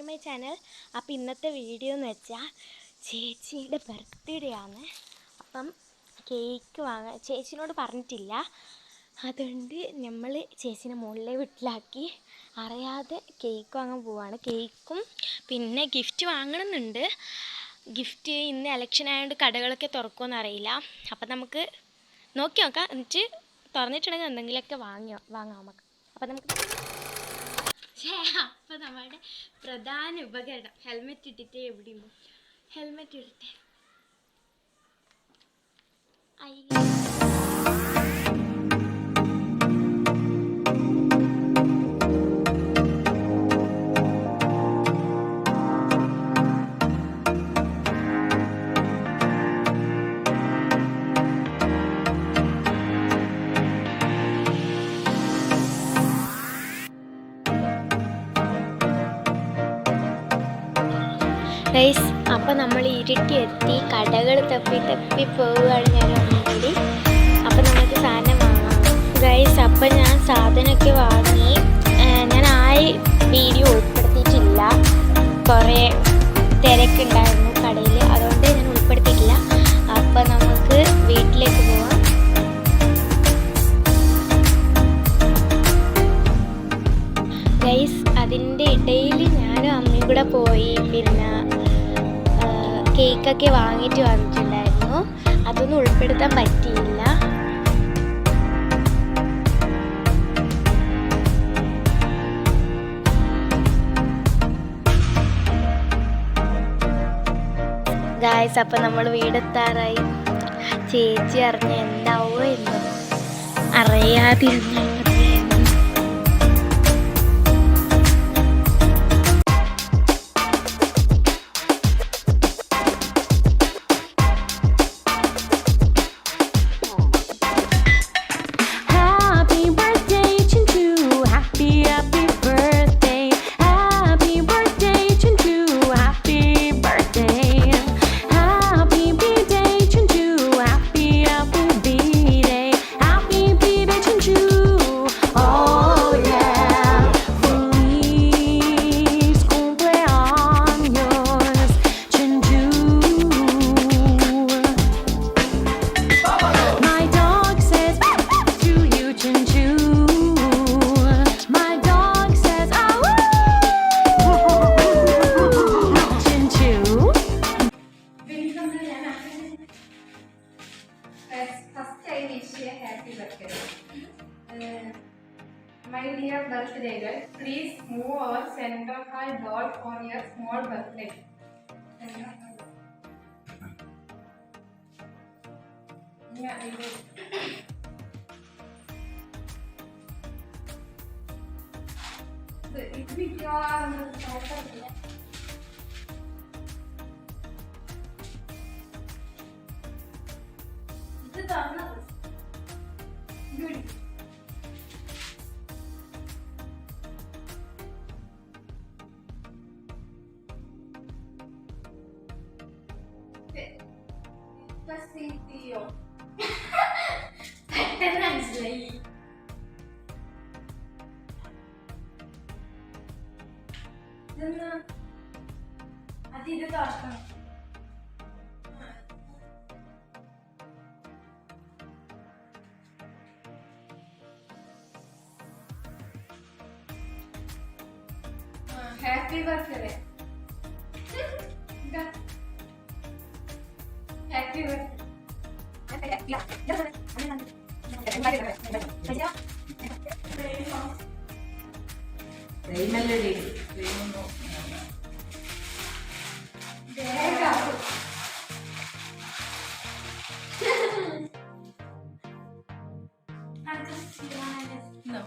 To my channel അപ്പോൾ ഇന്നത്തെ video എന്ന് വെച്ചാൽ ചേച്ചിയുടെ ബർത്ത്ഡേ ആണ്. അപ്പം കേക്ക് വാങ്ങാൻ ചേച്ചിനോട് പറഞ്ഞിട്ടില്ല. അതുകൊണ്ട് നമ്മൾ ചേച്ചിനെ മുകളിലെ വീട്ടിലാക്കി അറിയാതെ കേക്ക് വാങ്ങാൻ പോവാണ്. കേക്കും പിന്നെ ഗിഫ്റ്റ് വാങ്ങണമെന്നുണ്ട് ഗിഫ്റ്റ് ഇന്ന് എലക്ഷൻ ആയതുകൊണ്ട് കടകളൊക്കെ തുറക്കുമെന്ന് അറിയില്ല. അപ്പം നമുക്ക് നോക്കി നോക്കാം. എന്നിട്ട് തുറന്നിട്ടുണ്ടെങ്കിൽ എന്തെങ്കിലുമൊക്കെ വാങ്ങി വാങ്ങാം നമുക്ക്. അപ്പം നമുക്ക് ഛേ, അപ്പൊ നമ്മുടെ പ്രധാന ഉപകരണം ഹെൽമെറ്റ് ഇട്ടിട്ട് എവിടെയും ഹെൽമെറ്റ് ഇടട്ടെ അയ്യ. ഗൈസ് അപ്പോൾ നമ്മൾ ഇരുട്ടി എത്തി കടകൾ തപ്പി തപ്പി പോവുകയാണ് ഞാൻ ഒന്നുകൂടി. അപ്പം നമുക്ക് സാധനം വാങ്ങാം. ഗൈസ് അപ്പം ഞാൻ സാധനമൊക്കെ വാങ്ങി. ഞാൻ ആയി വീഡിയോ ഉൾപ്പെടുത്തിയിട്ടില്ല. കുറേ തിരക്കുണ്ടായിരുന്നു കടയിൽ അതുകൊണ്ട് ഞാൻ ഉൾപ്പെടുത്തിയിട്ടില്ല. അപ്പം നമുക്ക് വീട്ടിലേക്ക് പോവാം. ഗൈസ് അതിന്റെ ഇടയിൽ ഞാനും അമ്മയും കൂടെ പോയി. പിന്നെ കേക്കൊക്കെ വാങ്ങിയിട്ട് വന്നിട്ടുണ്ടായിരുന്നു. അതൊന്നും ഉൾപ്പെടുത്താൻ പറ്റിയില്ല. ഗായ്സ് അപ്പം നമ്മൾ വീടെത്താറായി. ചേച്ചി അറിഞ്ഞ എന്താവോ എന്തോ അറിയാതിരുന്നു First, I wish you a happy birthday. Uh, my dear birthday girl, please move our center hall dot on your small birthday. Yeah, I will. ഇത് ഇത് മിക്കവാറും etrafına vur. Yürü. Fastidio. Translate. Then, uh, I think that's ഇതെന്നാ? അത് ഇത് തുറക്കണം happy birthday happy No.